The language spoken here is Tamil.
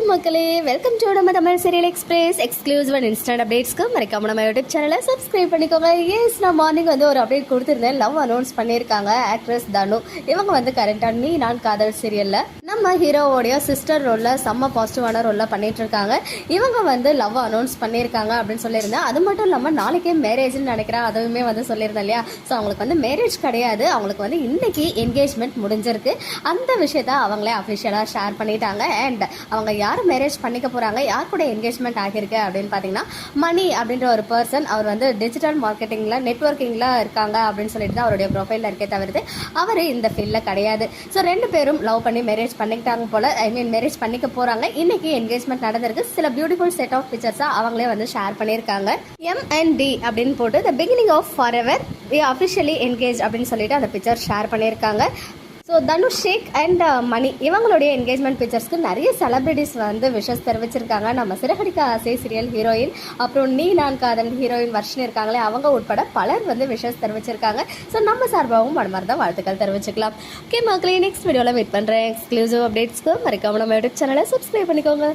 மக்களே. வெல்கம் டு நம்ம Tamil serial express exclusive and instant அப்டேட்ஸ்க்கு மறக்காம நம்ம யூடியூப் சேனலை சப்ஸ்கிரைப் பண்ணிக்கோங்க. எஸ் நான் மார்னிங் வந்து ஒரு அப்டேட் கொடுத்துருந்தேன். லவ் அனௌன்ஸ் பண்ணியிருக்காங்க ஆக்ட்ரஸ் தனு. இவங்க வந்து கரண்டாக நீ நான் காதல் சீரியலில் நம்ம ஹீரோவோடைய சிஸ்டர் ரோலில் செம்ம பாசிட்டிவான ரோலில் பண்ணிட்டு இருக்காங்க இவங்க வந்து லவ் அனௌன்ஸ் பண்ணியிருக்காங்க அப்படின்னு சொல்லியிருந்தேன். அது மட்டும் இல்லாமல் நாளைக்கே மேரேஜ்னு நினைக்கிறேன் அதுவுமே வந்து சொல்லியிருந்தேன் இல்லையா? ஸோ அவங்களுக்கு வந்து மேரேஜ் கிடையாது. அவங்களுக்கு வந்து இன்னைக்கு என்கேஜ்மெண்ட் முடிஞ்சிருக்கு. அந்த விஷயத்த அவங்களே அஃபிஷியலாக ஷேர் பண்ணிட்டாங்க. அண்ட் அவங்க யார் மேரேஜ் பண்ணிக்க போகிறாங்க யார் கூட என்கேஜ்மெண்ட் ஆகியிருக்கு அப்படின்னு பார்த்தீங்கன்னா மணி அப்படின்ற ஒரு பர்சன் அவர் வந்து டிஜிட்டல் மார்க்கெட்டிங்கில் நெட்ஒர்க்கிங்கில் இருக்காங்க அப்படின்னு சொல்லிட்டு தான் அவருடைய ப்ரொஃபைலில் இருக்கே தவிர்த்து அவர் இந்த ஃபீல்டில் கிடையாது. ஸோ ரெண்டு பேரும் லவ் பண்ணி மேரேஜ் பண்ணிக்கிட்டாங்க போல ஐ மீன் மேரேஜ் பண்ணிக்க போகிறாங்க இன்னைக்கு என்கேஜ்மெண்ட் நடந்திருக்கு. சில பியூட்டிஃபுல் செட் ஆஃப் பிக்சர்ஸாக அவங்களே வந்து ஷேர் பண்ணியிருக்காங்க. எம் அண்ட் டி அப்படின்னு போட்டு the beginning of for ever officially engage அப்படின்னு சொல்லிட்டு அந்த பிக்சர் ஷேர் பண்ணியிருக்காங்க. ஸோ தனுஷ் ஷேக் அண்ட் மணி இவங்களுடைய என்கேஜ்மெண்ட் பிக்சர்ஸ்க்கு நிறைய செலிபிரிட்டிஸ் வந்து விஷஸ் தெரிவிச்சிருக்காங்க. நம்ம சிறகடிக்க ஆசை சீரியல் ஹீரோயின் அப்புறம் நீ நான் காதல் ஹீரோயின் வர்ஷன் இருக்காங்களே அவங்க உட்பட பலர் வந்து விஷஸ் தெரிவிச்சிருக்காங்க. ஸோ நம்ம சார்பாகவும் மனமார்ந்த தான் வாழ்த்துக்கள் தெரிவிச்சுக்கலாம். ஓகே மக்களே நெக்ஸ்ட் வீடியோவில் வெயிட் பண்ணுறேன் எக்ஸ்க்ளூசிவ் அப்டேட்ஸ்க்கு மறக்காம நம்ம யூடியூப் சேனலை சப்ஸ்கிரைப் பண்ணிக்கோங்க.